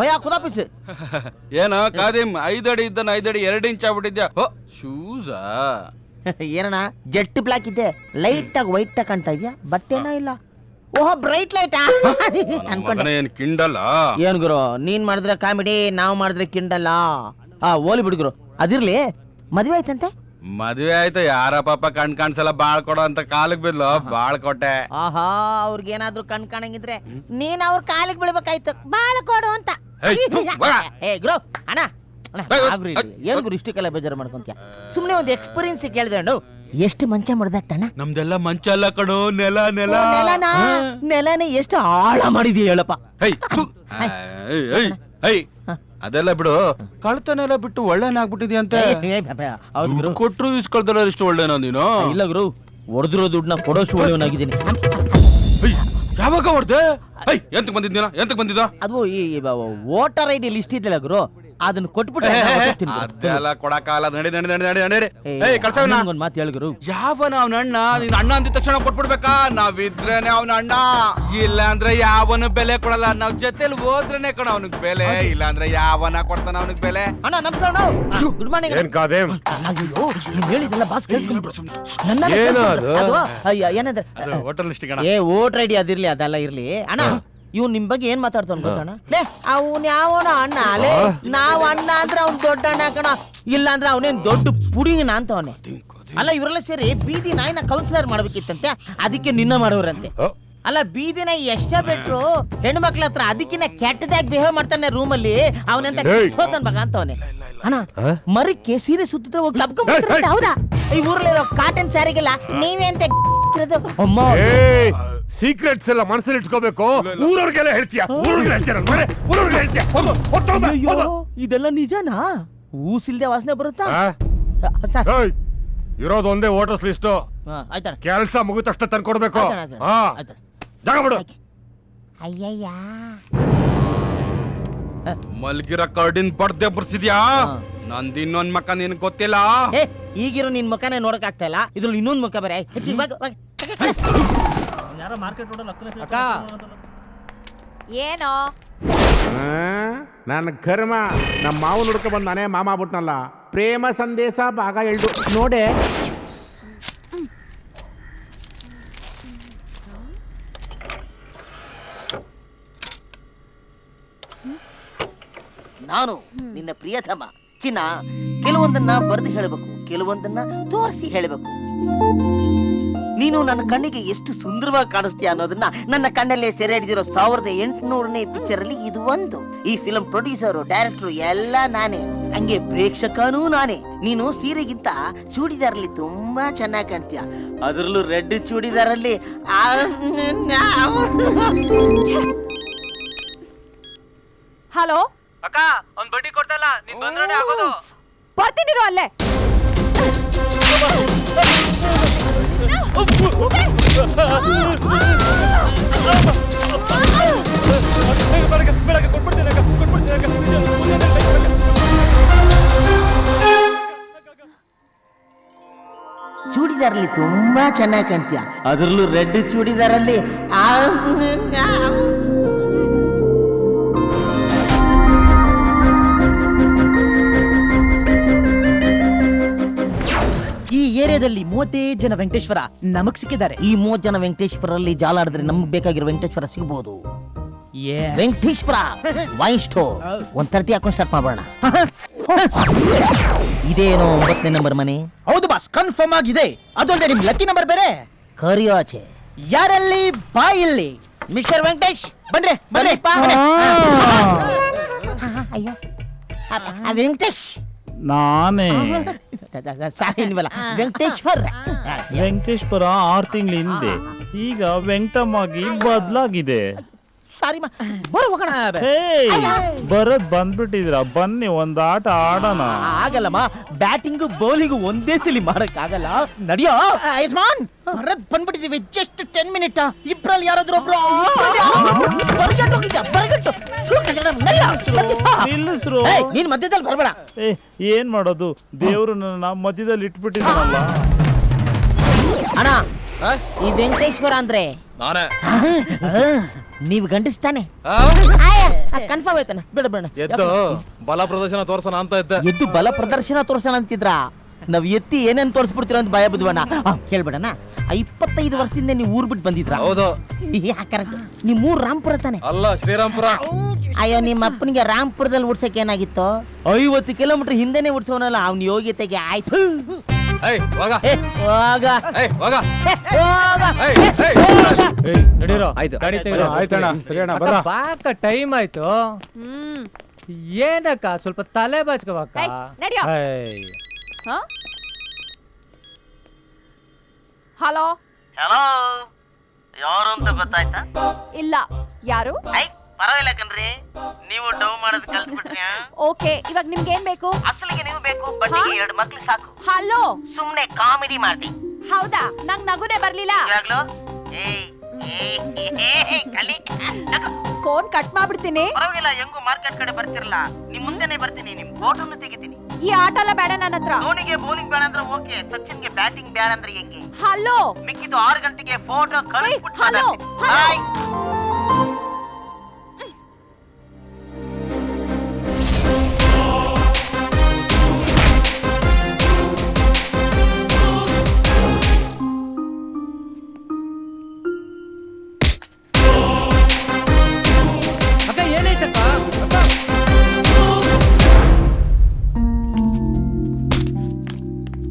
ಭಯ ಕುದಾಪಿಸಿ. ಏನ ಕಾದಿಮ್ ಐದಡಿ ಇದ್ದ ಐದಡಿ ಎರಡು ಇಂಚ್ ಆಗ್ಬಿಟ್ಟಿದ್ಯಾ? ಓ ಶೂಸಾ? ಏನಣ್ಣ ಜೆಟ್ ಬ್ಲಾಕ್ ಇದೆ ಲೈಟ್ ಆಗಿ ವೈಟ್ ಆಗಿ ಕಾಣ್ತಾ ಇದೆಯಾ? ಬಟ್ಟೆನ ಇಲ್ಲ. ಓಹೋ ಬ್ರೈಟ್ ಲೈಟ್. ಅನ್ಕೊಂಡೆ. ಏನ್ ಕಿಂಡಲ್ಲ? ಏನ್ ಗುರು ನೀನ್ ಮಾಡಿದ್ರೆ ಕಾಮಿಡಿ ನಾವ್ ಮಾಡಿದ್ರೆ ಕಿಂಡಲ್ಲ. ಆ ಓಲಿ ಬಿಡು ಅದಿರ್ಲಿ. ಮದ್ವೆ ಆಯ್ತಂತೆ? ಮದ್ವೆ ಆಯ್ತು ಯಾರ ಪಾಪ ಕಣ್ ಕಾಣ್ಸಲ್ಲ ಬಾಳ್ ಕೊಡೋ ಅಂತ ಕಾಲಕ್ ಬಿದ್ಲು ಬಾಳ್ ಕೊಟ್ಟೆ. ಆಹಾ ಅವ್ರಿಗೇನಾದ್ರೂ ಕಣ್ ಕಾಣಂಗಿದ್ರೆ ನೀನ್ ಅವ್ರ ಕಾಲಿಗೆ ಬೀಳ್ಬೇಕಾಯ್ತು ಬಾಳ ಕೊಡು ಅಂತ. ಏಯ್, ಥು, ಬಾ. ಏ ಗುರು ಅಣ್ಣ ಅಣ್ಣ, ಏಯ್, ಆಗ್ರಿ. ಏನ್ ಗುರು ಇಷ್ಟಕ್ಕೆಲ್ಲ ಬೇಜಾರು ಮಾಡ್ಕೊಂತೀಯ? ಸುಮ್ನೆ ಒಂದು ಎಕ್ಸ್ಪೀರಿಯನ್ಸ್ ಕೇಳಿದೆ ಎಷ್ಟು ಮಂಚ ಮುಡ್ದಾಕ್ತಣ್ಣ ನಮ್ದೆಲ್ಲ ಮಂಚ ಅಲ್ಲ ಕಣೋ ನೆಲ ನೆಲ. ನೆಲನ? ನೆಲನ ಎಷ್ಟು ಆಳ ಮಾಡಿದೀಯ ಹೇಳಪ್ಪ. ಹೈ, ಥು. ಆ, ಏಯ್, ಏಯ್, ಏಯ್. ಅದೆಲ್ಲ ಬಿಡು. ಕಳ್ತನ ಎಲ್ಲ ಬಿಟ್ಟು ಒಳ್ಳೆನಾಗ್ಬಿಟ್ಟಿದ್ಯಂತೆ. ದುಡ್ಡು ಕೊಟ್ರು ಇಸ್ಕೊಳ್ತಾರ ಇಷ್ಟು ಒಳ್ಳೆನ ನೀನು? ಇಲ್ಲ ಗುರು. ಹೊಡೆದಿರೋ ದುಡ್ಡನ್ನ ಕೊಡೋಷ್ಟು ಒಳ್ಳೆಯವನಾಗಿದ್ದೀನಿ. ಯಾವಾಗ ಹೊಡ್ದೆ? ಎಂತ ಎಂತಕ್ ಬಂದಿದ್ದೀನ ಎಂತಕ್ಕೆ ಬಂದಿದ್ದ? ಅದು ಈ ವೋಟರ್ ಐ ಡಿ ಲಿಸ್ಟ್ ಇದೆಯಲ್ಲ ಗುರು. ಅದನ್ನ ಕೊಟ್ಬಿಟ್ಟು ಅದೆಲ್ಲ ಕೊಡಕ್ಕಾಗಲ್ಲ ನಡಿ ನಡಿ ನಡಿ ನಡಿ ನಡಿ. ಏಯ್ ಕಳ್ಸವನ? ಒಂದ್ ಮಾತು ಹೇಳು ಗುರು ಯಾವನ ಅವನ ಅಣ್ಣ? ನೀನ್ ಅಣ್ಣ ಅಂದಿದ ತಕ್ಷಣ ಕೊಟ್ಬಿಡ್ಬೇಕಾ? ನಾವಿದ್ರೇನೆ ಅವನ ಅಣ್ಣ. ಇಲ್ಲ ಅಂದ್ರೆ ಯಾವನು ಬೆಲೆ ಕೊಡಲ್ಲ. ನಾವ್ ಜೊತೆಲಿ ಹೋದ್ರೇನೆ ಕಣ ಅವನಿಗೆ ಬೆಲೆ. ಇಲ್ಲ ಅಂದ್ರೆ ಯಾವನ ಕೊಡ್ತಾನ ಅವನಿಗೆ ಬೆಲೆ? ಅಣ್ಣ ನಮಸ್ಕಾರ ಗುಡ್ ಮಾರ್ನಿಂಗ್ ಏನ್ ಕಾದೇಮ್ ಅಯ್ಯೋ ನೀವ್ ಹೇಳಿದಲ್ಲ ಬಾಸ್ ಅದು? ಏನಂದ್ರೆ ಅದು ಹೋಟೆಲ್ ಲಿಸ್ಟ್ ಏ ವೋಟರ್ ಐಡಿ ಅದಿರ್ಲಿ ಅದೆಲ್ಲ ಇರ್ಲಿ. ಅಣ್ಣ ಇವ್ ನಿಮ್ ಬಗ್ಗೆ ಏನ್ ಮಾತಾಡ್ತಾನ ಗೊತ್ತಣ್ಣ? ಲೇ ಅವನ್ ಯಾವನ ಅಣ್ಣ? ಲೇ ನಾವ್ ಅಣ್ಣ ಅಂದ್ರೆ ಅವ್ನ್ ದೊಡ್ಡ ಅಣ್ಣ ಕಣ. ಇಲ್ಲ ಅಂದ್ರೆ ಅವನೇನ್ ದೊಡ್ಡ ಪುಡಿಂಗನ ಅಂತ ಅವನೇ. ಅಲ್ಲ ಇವರೆಲ್ಲ ಸೇರಿ ಬೀದಿ ನಾಯಿನ ಕೌನ್ಸಿಲರ್ ಮಾಡ್ಬೇಕಿತ್ತಂತೆ? ಅದಕ್ಕೆ ನಿನ್ನ ಮಾಡೋರಂತೆ. ಅಲ್ಲ ಬೀದಿ ನಾಯಿ ಎಷ್ಟೇ ಬಿಟ್ರು ಹೆಣ್ಮಕ್ಳ ಹತ್ರ ಅದಕ್ಕಿನ್ನ ಕೆಟ್ಟದಾಗಿ ಬಿಹೇವ್ ಮಾಡ್ತಾನೆ ರೂಮ್ ಅಲ್ಲಿ ಅವನಂತ ಹೋತನ್ ಹೋದನ್ ಮಗ ಅಂತವನೆ ಅಣ್ಣ ಮರಕ್ಕೆ ಸೀರೆ ಸುತ್ತಿದ್ರೆ ಹೋಗಿ ತಪ್ಕೊಂಡ್ಬಿಡ್ತಾರಂತೆ, ಹೌದಾ? ಈ ಊರಲ್ಲಿರೋ ಕಾಟನ್ ಸ್ಯಾರಿಗೆಲ್ಲ ನೀವೇ ಅಂತ? ಅಮ್ಮ ಸೀಕ್ರೆಟ್ಸ್ ಎಲ್ಲ ಮನಸ್ಸಲ್ಲಿ ಇಟ್ಕೋಬೇಕು. ಊರವ್ರಿಗೆಲ್ಲ ಹೇಳ್ತೀಯ? ಊರವ್ರಿಗೆ ಹೇಳ್ತೀಯ ಊರವ್ರಿಗೆ ಹೇಳ್ತೀಯ? ಅಯ್ಯೋ ಇದೆಲ್ಲ ನಿಜನಾ? ಊಸಿಲ್ದೆ ವಾಸನೆ ಬರುತ್ತಾ? ಇರೋದು ಒಂದೇ ವೋಟರ್ಸ್ ಲಿಸ್ಟ್. ಕೆಲಸ ಮುಗಿದ ತಕ್ಷಣ ತಂದ್ಕೊಡ್ಬೇಕು ಕೊಡ್ಬೇಕು. ಜಾಗ ಬಿಡು. ಅಯ್ಯಯ್ಯ. ಮಲ್ಗಿರ ಕರ್ಡಿನ್ ಬಡ್ದೆ ಬರ್ಸಿದ್ಯಾ. ನಂದ್ ಇನ್ನೊಂದ್ ಮಕ್ಕ ನಿನ್ ಗೊತ್ತಿಲ್ಲ? ಏ ಈಗಿರೋ ನಿನ್ ಮುಖನೇ ನೋಡಕ್ ಆಗ್ತಾ ಇಲ್ಲ. ಇದ್ರಲ್ಲಿ ಇನ್ನೊಂದ್ ಮುಖ ಬೇರೆ. ಬಾಗ್- ಏನೋ? ನನ್ನ ಕರ್ಮ ನಮ್ಮ ಮಾವು ಹುಡ್ಕ ಬಂದು ನಾನೇ ಮಾಮ ಬಿಟ್ನಲ್ಲ ಪ್ರೇಮ ಸಂದೇಶ ಭಾಗ ಎಲ್ಡು ನೋಡೆ? ನಾನು ನಿನ್ನ ಪ್ರಿಯತಮ. ಚಿನ್ನ ಕೆಲವೊಂದನ್ನ ಬರೆದು ಹೇಳಬೇಕು ಕೆಲವೊಂದನ್ನ ತೋರಿಸಿ ಹೇಳಬೇಕು. ನೀನು ನನ್ನ ಕಣ್ಣಿಗೆ ಎಷ್ಟು ಸುಂದರವಾಗಿ ಕಾಣಿಸ್ತೀಯ ಅನ್ನೋದನ್ನ ನನ್ನ ಕಣ್ಣಲ್ಲೇ ಸೆರೆ ಹಿಡಿದಿರೋ ಸಾವಿರದ ಎಂಟುನೂರನೇ ಪಿಕ್ಚರ್ ಅಲ್ಲಿ ಇದು ಒಂದು. ಈ ಫಿಲಂ ಪ್ರೊಡ್ಯೂಸರ್ ಡೈರೆಕ್ಟರ್ ಎಲ್ಲ ನಾನೇ. ಹಂಗೆ ಪ್ರೇಕ್ಷಕನೂ ನಾನೇ. ನೀನು ಸೀರೆಗಿಂತ ಚೂಡಿದಾರಲ್ಲಿ ತುಂಬಾ ಚೆನ್ನಾಗಿ ಕಾಣ್ತೀಯ. ಅದರಲ್ಲೂ ರೆಡ್ ಚೂಡಿದಾರಲ್ಲಿ ಹಲೋ? ಅಕ್ಕ ಅವ್ನ್ ಬಡ್ಡಿ ಕೊಡ್ತಲ್ಲ ನೀನ್ ಬಂದ್ರೆ ಆಗೋದು. ಬರ್ತೀನಿ ಅಲ್ಲೇ. ಚೂಡಿದಾರಲ್ಲಿ ತುಂಬಾ ಚೆನ್ನಾಗಿ ಕಾಣ್ತೀಯ. ಅದರಲ್ಲೂ ರೆಡ್ ಚೂಡಿದಾರಲ್ಲಿ ಈ ಏರಿಯಾದಲ್ಲಿ ಮೂವತ್ತೈದು ಜನ ವೆಂಕಟೇಶ್ವರ ನಮಗ್ ಸಿಕ್ಕಿದ್ದಾರೆ. ಈ ಮೂವತ್ ಜನ ವೆಂಕಟೇಶ್ವರಲ್ಲಿ ಜಾಲಾಡಿದ್ರೆ ನಮ್ಗೆ ಬೇಕಾಗಿರೋ ವೆಂಕಟೇಶ್ವರ ಸಿಗಬಹುದು ವೆಂಕಟೇಶ್ವರ ವೈನ್ ಸ್ಟೋರ್ ಒಂದ್ ತರ್ಟಿ ಹಾಕೊಂಡು ಸ್ಟಾರ್ಟ್ ಮಾಡೋಣ ಇದೇನೋ ಒಂಬತ್ತನೇ ನಂಬರ್ ಮನೆ? ಹೌದು ಬಾಸ್ ಕನ್ಫರ್ಮ್ ಆಗಿದೆ. ಅದೊಂದೇ ನಿಮ್ ಲಕ್ಕಿ ನಂಬರ್ ಬೇರೆ. ಕರಿಯಾಚೆ ಯಾರಲ್ಲಿ? ಬಾಯಲ್ಲಿ. ಮಿಸ್ಟರ್ ವೆಂಕಟೇಶ್? ಬನ್ರಿ ಬನ್ರಿ. ಅಯ್ಯೋ. ವೆಂಕಟೇಶ್? ನಾನೇ. ಸಾರಿ ವೆಂಕಟೇಶ್ವರ. ವೆಂಕಟೇಶ್ವರ್ ವೆಂಕಟೇಶ್ವರ ಆರು ತಿಂಗಳ ಹಿಂದೆ. ಈಗ ವೆಂಕಟಮ್ಮಾಗಿ ಬದಲಾಗಿದೆ. ಸಾರಿ ಮಾ ಬರೋ ಹೋಗೋಣ. ಬರೋದ್ ಬಂದ್ಬಿಟ್ಟಿದ್ರ ಬನ್ನಿ ಒಂದ್ ಆಟ ಆಡೋಣ. ಆಗಲ್ಲಮ್ಮ. ಬ್ಯಾಟಿಂಗ್ ಬೌಲಿಂಗು ಒಂದೇ ಸಲಿ ಮಾಡಕ್ ಆಗಲ್ಲ ನಡಿಯೋ ಯಜಮಾನ್ ಬರದ್ ಬಂದ್ಬಿಟ್ಟಿದೀವಿ ಜಸ್ಟ್ ಟೆನ್ ಮಿನಿಟ್ ಇಬ್ರಲ್ಲಿ ಯಾರಾದ್ರೂ ಒಬ್ರು ಬರ್ಗಟ್ಟು ಹೋಗಿದ್ಯಾ, ಬರ್ಗಟ್ಟು. ನಿಲ್ಲಿಸ್ರು. ನೀನ್ ಮಧ್ಯದಲ್ಲಿ ಬರಬೇಡ. ಏ ಏನ್ ಮಾಡೋದು? ದೇವ್ರು ನನ್ನ ಮಧ್ಯದಲ್ಲಿ ಇಟ್ಬಿಟ್ಟಿದ್ರಲ್ಲ ಅಣ್ಣ ಈ ವೆಂಕಟೇಶ್ವರ ಅಂದ್ರೆ? ನಾನೇ. ನೀವು ಗಂಡಿಸ್ತಾನೆ. ಕನ್ಫರ್ಮ್ ಆಯ್ತಾನೆ? ಬೇಡ ಬೇಡ. ಎದ್ದು ಬಲ ಪ್ರದರ್ಶನ ತೋರ್ಸೋಣ ಅಂತ ಇದ್ದೆ. ಎದ್ದು ಬಲ ಪ್ರದರ್ಶನ ತೋರ್ಸೋಣ ಅಂತಿದ್ರ? ನಾವ್ ಎತ್ತಿ ಏನೇನ್ ತೋರಿಸ್ಬಿಡ್ತೀರ ಅಂತ ಭಯ ಬಿದ್ವಣ್ಣ. ಕೇಳ್ಬೇಡಣ ಇಪ್ಪತ್ತೈದು ವರ್ಷದಿಂದ ನೀವು ಊರ್ ಬಿಟ್ಟು ಬಂದಿದ್ರ? ಹೌದು. ಕರೆಕ್ಟ್ ನಿಮ್ ಊರ್ ರಾಮ್ಪುರ ತಾನೆ? ಅಲ್ಲ ಶ್ರೀರಾಮ್ಪುರ. ಅಯ್ಯೋ ನಿಮ್ಮ ಅಪ್ಪನಿಗೆ ರಾಮ್ಪುರದಲ್ಲಿ ಉಡ್ಸಕ್ ಏನಾಗಿತ್ತು? ಐವತ್ತು ಕಿಲೋಮೀಟರ್ ಹಿಂದೆನೆ ಉಡ್ಸೋನಲ್ಲ ಅವ್ನ ಯೋಗ್ಯತೆಗೆ ಆಯ್ತು. ಏಯ್ ಹೋಗ. ಏ, ಹೋಗ. ಏಯ್ ಹೋಗ. ಏ, ಹೋಗ. ಏಯ್ ಏಯ್. ನಡೀರೋ? ಆಯ್ತು. ಗಾಡಿ ತೆಗೀರೋ. ಆಯ್ತಣ್ಣ ಸರಿಯಣ್ಣ ಬರ ಅಕ್ಕ, ಬಾಕ ಟೈಮ್ ಆಯ್ತು. ಹ್ಮ್. ಏನಕ್ಕ ಸ್ವಲ್ಪ ತಲೆ ಬಾಚ್ಕೋಬಕ್ಕ ಏಯ್, ನಡ್ಯೋ. ಹ? ಹಲೋ? ಹಲೋ ಯಾರು ಅಂತ ಗೊತ್ತಾಯ್ತಾ? ಇಲ್ಲ. ಯಾರು? ಐ ಪರವಾಗಿಲ್ಲ ಕಣ್ರಿ. ನೀವು ಡವ್ ಮಾಡೋದು ಕಲ್ತ್ಬಿಟ್ರಿ ಓಕೆ ಇವಾಗ ನಿಮ್ಗೆ ಏನ್ ಬೇಕು? ಅಸಲಿಗೆ ನೀವು ಬೇಕು ಬಡ್ಡಿಗೆ ಎರಡು ಮಕ್ಳು ಸಾಕು. ಹಲೋ ಸುಮ್ನೆ ಕಾಮಿಡಿ ಮಾಡ್ದಿ ಹೌದಾ? ನಂಗ್ ನಗುನೆ ಬರ್ಲಿಲ್ಲ. ಇವಾಗ್ಲೂ? ಏಯ್ ಏಯ್, ಏಯ್, ಕಲಿ ನಗು. ಫೋನ್ ಕಟ್ ಮಾಡ್ಬಿಡ್ತೀನಿ. ಪರವಾಗಿಲ್ಲ ಹೆಂಗು ಮಾರ್ಕೆಟ್ ಕಡೆ ಬರ್ತಿರಲ್ಲ ನಿಮ್ ಮುಂದೆನೆ ಬರ್ತೀನಿ ನಿಮ್ ಫೋಟೋನು ತೆಗಿತೀನಿ. ಈ ಆಟ ಎಲ್ಲ ಬೇಡ ನನ್ನ ಹತ್ರ. ಧೋನಿಗೆ ಬೌಲಿಂಗ್ ಬೇಡ ಅಂದ್ರೆ ಓಕೆ ಸಚಿನ್ಗೆ ಬ್ಯಾಟಿಂಗ್ ಬೇಡ ಅಂದ್ರೆ ಹೆಂಗೆ? ಹಲೋ ಮಿಕ್ಕಿದ್ದು ಆರು ಗಂಟೆಗೆ ಫೋಟೋ ಕಳಿಸ್ಬಿಟ್ಟು ಹಲೋ. ಹಲೋ.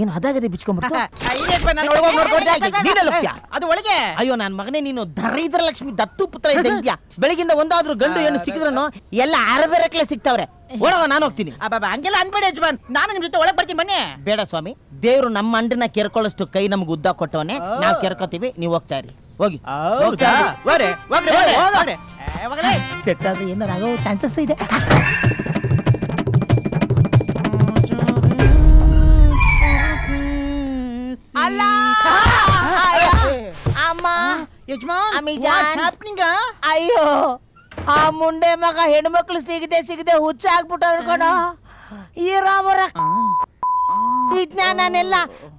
ಏನು ಅದಾಗದೆ ಬಿಚ್ಕೊಂಡ್ಬಿಡ್ತು ಅದು ಒಳಗೆ ಅಯ್ಯೋ ನನ್ ಮಗನೇ ನೀನು ದರಿದ್ರ ಲಕ್ಷ್ಮಿ ದತ್ತು ಪುತ್ರ ಇದ್ಯಾ ಬೆಳಗಿಂದ ಒಂದಾದ್ರೂ ಗಂಡು ಏನು ಸಿಕ್ಕಿದ್ರನು ಎಲ್ಲ ಅರಬೇರಕ್ಲೆ ಸಿಗ್ತಾವ್ರೆ ಒಳಗ ನಾನು ಹೋಗ್ತೀನಿ ಹಂಗೆಲ್ಲ ಅನ್ಬೇಡಿ ಯಜಮಾನ್ ನಾನು ನಿಮ್ ಜೊತೆ ಒಳಗೆ ಬರ್ತೀನಿ ಬನ್ನಿ ಬೇಡ ಸ್ವಾಮಿ ದೇವ್ರು ನಮ್ಮ ಅಂಡನ ಕೆರ್ಕೊಳ್ಳೋಷ್ಟು ಕೈ ನಮ್ಗೆ ಉದ್ದ ಕೊಟ್ಟವನೆ ನಾವ್ ಕೆರ್ಕೋತೀವಿ ನೀವ್ ಹೋಗ್ತಾ ಇರಿ ಹೋಗಿ ಏನಾರು ಆಗೋ ಚಾನ್ಸಸ್ ಇದೆ ಅಲ್ಲ ಅಮ್ಮ. ಯಜಮಾನ್ ಅಮ್ಮಿ ಜಾನ್. ಹ್ಯಾಪ್ನಿಂಗ ಅಯ್ಯೋ. ಆ ಮುಂಡೆ ಮಗ ಹೆಣ್ಮಕ್ಳು ಸಿಗದೆ ಸಿಗದೆ ಹುಚ್ಚ ಆಗ್ಬಿಟ್ಟವ್ರು ಕಣ. ಈ ರಾಮರ ವಿಜ್ಞಾನನೆಲ್ಲ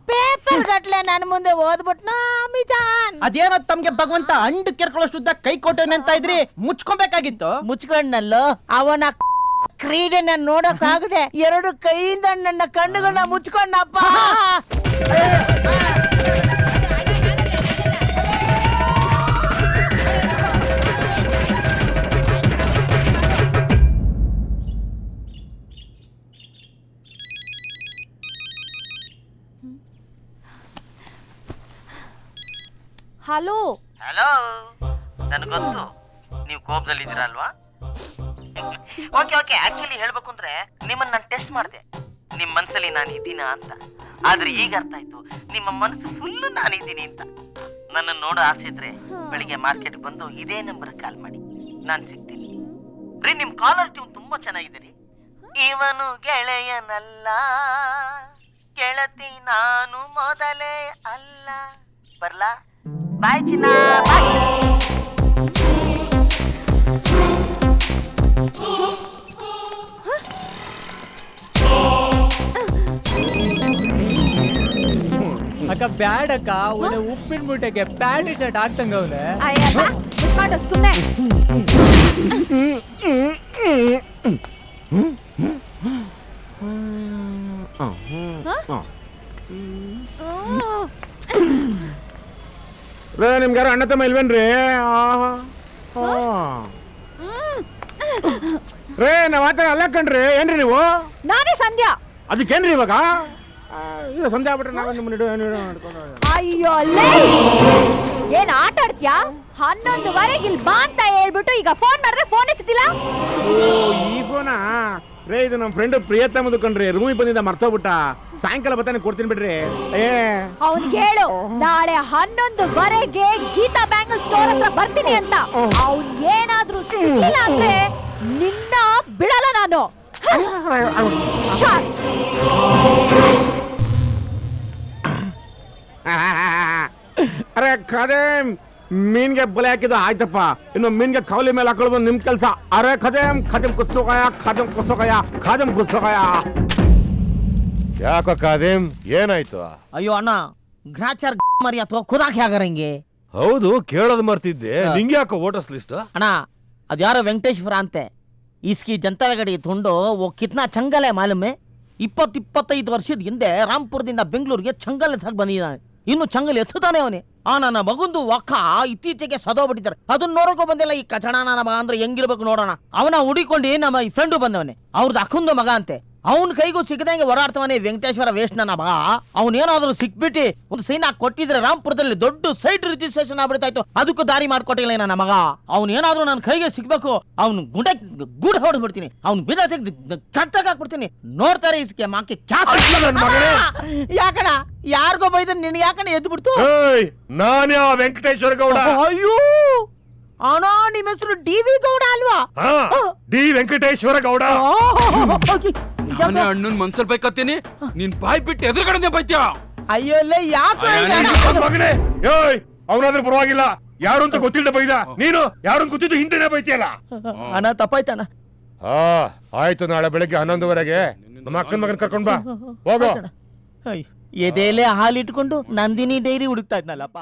ಪೇಪರ್ ಗಟ್ಲೆ ನನ್ನ ಮುಂದೆ ಓದ್ಬಿಟ್ನ ಅಮಿಜಾನ್. ಅದೇನೋ ತಮ್ಗೆ ಭಗವಂತ ಅಂಡ್ ಕೆರ್ಕೊಳ್ಳೋಷ್ಟು ಉದ್ದ ಕೈ ಕೊಟ್ಟವನೆ ಅಂತ ಇದ್ರಿ? ಮುಚ್ಕೊಬೇಕಾಗಿತ್ತು. ಮುಚ್ಕೊಂಡಲ್ಲೋ ಅವನ ಕ್ರೀಡೆನ ಆಗದೆ ಎರಡು ಕೈಯಿಂದ ನನ್ನ ಕಣ್ಣುಗಳನ್ನ ಮುಚ್ಕೊಂಡಪ್ಪ. ಹಲೋ. ಹಲೋ, ನನಗೊತ್ತು. ಗೊತ್ತು ನೀವು ಕೋಪದಲ್ಲಿದ್ದೀರಾ ಅಲ್ವಾ ಓಕೆ ಓಕೆ ಆಕ್ಚುಲಿ ಹೇಳ್ಬೇಕು ಅಂದ್ರೆ ನಿಮ್ಮನ್ನ ನಾನು ಟೆಸ್ಟ್ ಮಾಡಿದೆ. ನಿಮ್ಮ ಮನಸ್ಸಲ್ಲಿ ನಾನು ಇದ್ದೀನಾ ಅಂತ. ಆದ್ರೆ ಈಗ ಅರ್ಥ ಆಯ್ತು. ನಿಮ್ಮ ಮನಸ್ಸು ಫುಲ್ಲು ನಾನಿದ್ದೀನಿ ಅಂತ. ನನ್ನ ನೋಡೋ ಆಸೆ ಇದ್ರೆ ಬೆಳಿಗ್ಗೆ ಮಾರ್ಕೆಟ್ ಬಂದು ಇದೇ ನಂಬರ್ ಕಾಲ್ ಮಾಡಿ. ನಾನು ಸಿಗ್ತೀನಿ. ರೀ ನಿಮ್ ಕಾಲರ್ ಟ್ಯೂನ್ ತುಂಬಾ ಚೆನ್ನಾಗಿದೆ ರೀ ಇವನು ಗೆಳೆಯನಲ್ಲ. ಗೆಳತಿ ನಾನು ಮೊದಲೇ ಅಲ್ಲ. ಬರ್ಲಾ? ಬಾಯ್ ಚಿನ್ನ ಬಾಯ್. ಅಕ್ಕ ಬ್ಯಾಡ್ ಅಕ್ಕ ಒಳ್ಳೆ ಉಪ್ಪಿನ ಮೂಟೆಗೆ ಪ್ಯಾಂಟ್ ಶರ್ಟ್ ಹಾಕ್ತಂಗ ಅವನೆ ಅಯ್ಯಪ್ಪ ಮುಚ್ಕೊಂಡು ಸುಮ್ಮನೆ ರೇ ನಿಮ್ಗಾರ ಅಣ್ಣ ತಮ್ಮ ಇಲ್ವೇನ್ರಿ ಆಹಾ. ಆ. ರೇ ನಾವ್ ಆತರ ಅಲ್ಲ ಕಣ್ರಿ ಏನ್ರಿ ನೀವು ನಾನೇ ಸಂಧ್ಯಾ ಅದಕ್ಕೇನ್ರಿ ಇವಾಗ ಆ, ಇದು ಸಂಜೆ ಆಗ್ಬಿಟ್ರೆ ನಾವು ನಿಮ್ಮ ನಿಡು ಅಯ್ಯೋ ಲೇ! ಏನ್ ಆಟ ಆಡ್ತೀಯಾ? ಹನ್ನೊಂದುವರೆಗೆ ಇಲ್ಲಿ ಬಾ ಅಂತ ಹೇಳ್ಬಿಟ್ಟು ಈಗ ಫೋನ್ ಮಾಡಿದ್ರೆ ಫೋನ್ ಎತ್ತಿಲ್ಲ ಈ ಫೋನಾ ರೇ ಇದು ನಮ್ಮ ಫ್ರೆಂಡ್ ಪ್ರಿಯತಮ್ಮದು ಕಣ್ರಿ. ರೂಮಿಗೆ ಬಂದಿದ್ದ ಮರ್ತೋಗ್ಬಿಟ್ಟ. ಸಾಯಂಕಾಲ ಬರ್ತಾನೆ ಕೊಡ್ತೀನಿ ಬಿಡ್ರಿ. ಏ. ಅವ್ನ್ ಹೇಳು ನಾಳೆ ಹನ್ನೊಂದುವರೆಗೆ ಗೀತಾ ಬ್ಯಾಂಗಲ್ ಸ್ಟೋರ್ ಹತ್ರ ಬರ್ತೀನಿ ಅಂತ. ಅವ್ನ್ ಏನಾದ್ರೂ ಸಿಕ್ಕಿಲ್ಲ ಅಂದ್ರೆ ನಿನ್ನ ಬಿಡಲ್ಲ ನಾನು. ಶಾಟ್. ಅರೆ ಖದೇಮ್ ಮೀನ್ಗೆ ಬಲೆ ಹಾಕಿದ ಆಯ್ತಪ್ಪ. ಇನ್ನು ಮೀನ್ಗೆ ಕವಲಿ ಮೇಲೆ ಹಾಕೊಳ್ಳೋದು ನಿಮ್ ಕೆಲ್ಸ. ಅರೆ ಖದೇಮ್ ಖದೇಮ್ ಕುಸ್ಸೋಗಯ ಖದೇಮ್ ಕುಸ್ಸೋಗಯ ಖದೇಮ್ ಕುಸ್ಸೋಗಯ ಯಾಕೋ ಕಾದೇಮ್ ಏನಾಯ್ತು? ಅಯ್ಯೋ ಅಣ್ಣ ಗ್ರಾಚಾರ್ ಮರಿ ಅಥವಾ ಖುದಾಕ್ ಹಿಂಗೆ? ಹೌದು ಕೇಳೋದು ಮರ್ತಿದ್ದೆ. ನಿಂಗೆ ಯಾಕೋ ವೋಟರ್ಸ್ ಲಿಸ್ಟ್? ಅಣ್ಣ ಅದ್ಯಾರೋ ವೆಂಕಟೇಶ್ವರ ಅಂತೆ. ಇಸ್ಕಿ ಜನತಾಗಡಿ ತುಂಡು ಓ ಕಿತ್ನಾ ಚಂಗಲೆ ಮಾಲೂಮೆ. ಇಪ್ಪತ್ತು ಇಪ್ಪತ್ತೈದು ವರ್ಷದ ಹಿಂದೆ ರಾಮ್ಪುರದಿಂದ ಬೆಂಗಳೂರಿಗೆ ಚಂಗಲೆ ತಗ ಬಂದಿದ್ದಾನೆ. ಇನ್ನು ಚಂಗಲ್ ಎತ್ತುತ್ತಾನೆ ಅವನೇ. ಆ ನನ್ನ ಮಗಂದು ಒಕ್ಕ ಇತ್ತೀಚೆಗೆ ಸದೋಗ್ಬಿಟ್ಟಿದ್ದಾರೆ. ಅದನ್ನ ನೋಡೋಕೆ ಬಂದಿಲ್ಲ ಈ ಕಚಡ ನನ್ನ ಮಗ ಅಂದ್ರೆ ಹೆಂಗಿರ್ಬೇಕು ನೋಡೋಣ. ಅವನ ಹುಡಿಕೊಂಡು ನಮ್ಮ ಈ ಫ್ರೆಂಡು ಬಂದವನೇ. ಅವ್ರದ್ದು ಅಕ್ಕಂದು ಮಗ ಅಂತೆ. ಅವನ ಕೈಗೂ ಸಿಗದಂಗೆ ಹೊರಾಡ್ತವನೇ ವೆಂಕಟೇಶ್ವರ ವೇಸ್ಟ್ ನನ್ನ ಮಗ. ಅವನೇನಾದ್ರೂ ಸಿಕ್ಬಿಟ್ಟು ಒಂದು ಸೈನ್ ಹಾಕಿ ಕೊಟ್ಟಿದ್ರೆ ರಾಮ್ಪುರದಲ್ಲಿ ದೊಡ್ಡ ಸೈಟ್ ರಿಜಿಸ್ಟ್ರೇಷನ್ ಆಗ್ಬಿಡ್ತಾ ಇತ್ತು ಅದಕ್ಕೂ ದಾರಿ ಮಾಡ್ಕೊಟ್ಟಿಲ್ಲ ನನ್ನ ಮಗ. ಅವನೇನಾದ್ರೂ ನನ್ನ ಕೈಗೆ ಸಿಗ್ಬೇಕು ಅವ್ನು ಗುಂಡ ಗೂಡ್ ಹೊಡೆದ್ಬಿಡ್ತೀನಿ. ಅವ್ನು ಬಿದ ತೆಗ್ದು ಕಟ್ಟಾಗ ಹಾಕ್ಬಿಡ್ತೀನಿ. ನೋಡ್ತಾರೆ ಇಸ್ಕೆ ಮಾಕೆ. ಯಾಕಣ ಯಾರಿಗೋ ಬೈದ್ರೆ ನಿನ್ ಯಾಕಣ ಎದ್ದು ಬಿಡ್ತು ನಾನೇ ವೆಂಕಟೇಶ್ವರ ಗೌಡ? ಅಯ್ಯೋ! ಅಣ್ಣ ನಿಮ್ಮ ಹೆಸರು ಡಿ ವಿ ಗೌಡ ಅಲ್ವಾ ಹಾ ಡಿ ವೆಂಕಟೇಶ್ವರ ಗೌಡ ನಾನೇ ಅಣ್ಣನ್ ಮನ್ಸಲ್ ಬೈಕತ್ತೀನಿ ನಿನ್ ಬಾಯ್ ಬಿಟ್ಟು ಎದುರುಗಡೆ ಬೈತ್ಯ ಅಯ್ಯೋ ಇಲ್ಲ ಯಾಕೆ ನನ್ ಮಗನೇ ಏಯ್ ಅವನಾದ್ರೂ ಪರವಾಗಿಲ್ಲ ಯಾರು ಅಂತ ಗೊತ್ತಿಲ್ಲದೆ ಬೈದ ನೀನು ಯಾರು ಅಂತ ಗೊತ್ತಿದ್ದು ಹಿಂದೆನೆ ಬೈತಿಯಲ್ಲ ಅಣ್ಣ ತಪ್ಪಾಯ್ತಣ್ಣ ಹಾ ಆಯ್ತು ನಾಳೆ ಬೆಳಗ್ಗೆ ಹನ್ನೊಂದುವರೆಗೆ ನಮ್ಮ ಅಕ್ಕನ ಮಗನ ಕರ್ಕೊಂಡ್ ಬಾ ಹೋಗೋ ಅಯ್ಯೋ, ಹಾಲು ಹಾಲಿಟ್ಕೊಂಡು ನಂದಿನಿ ಡೈರಿ ಹುಡುಕ್ತಾ ಇದ್ನಲ್ಲಪ್ಪ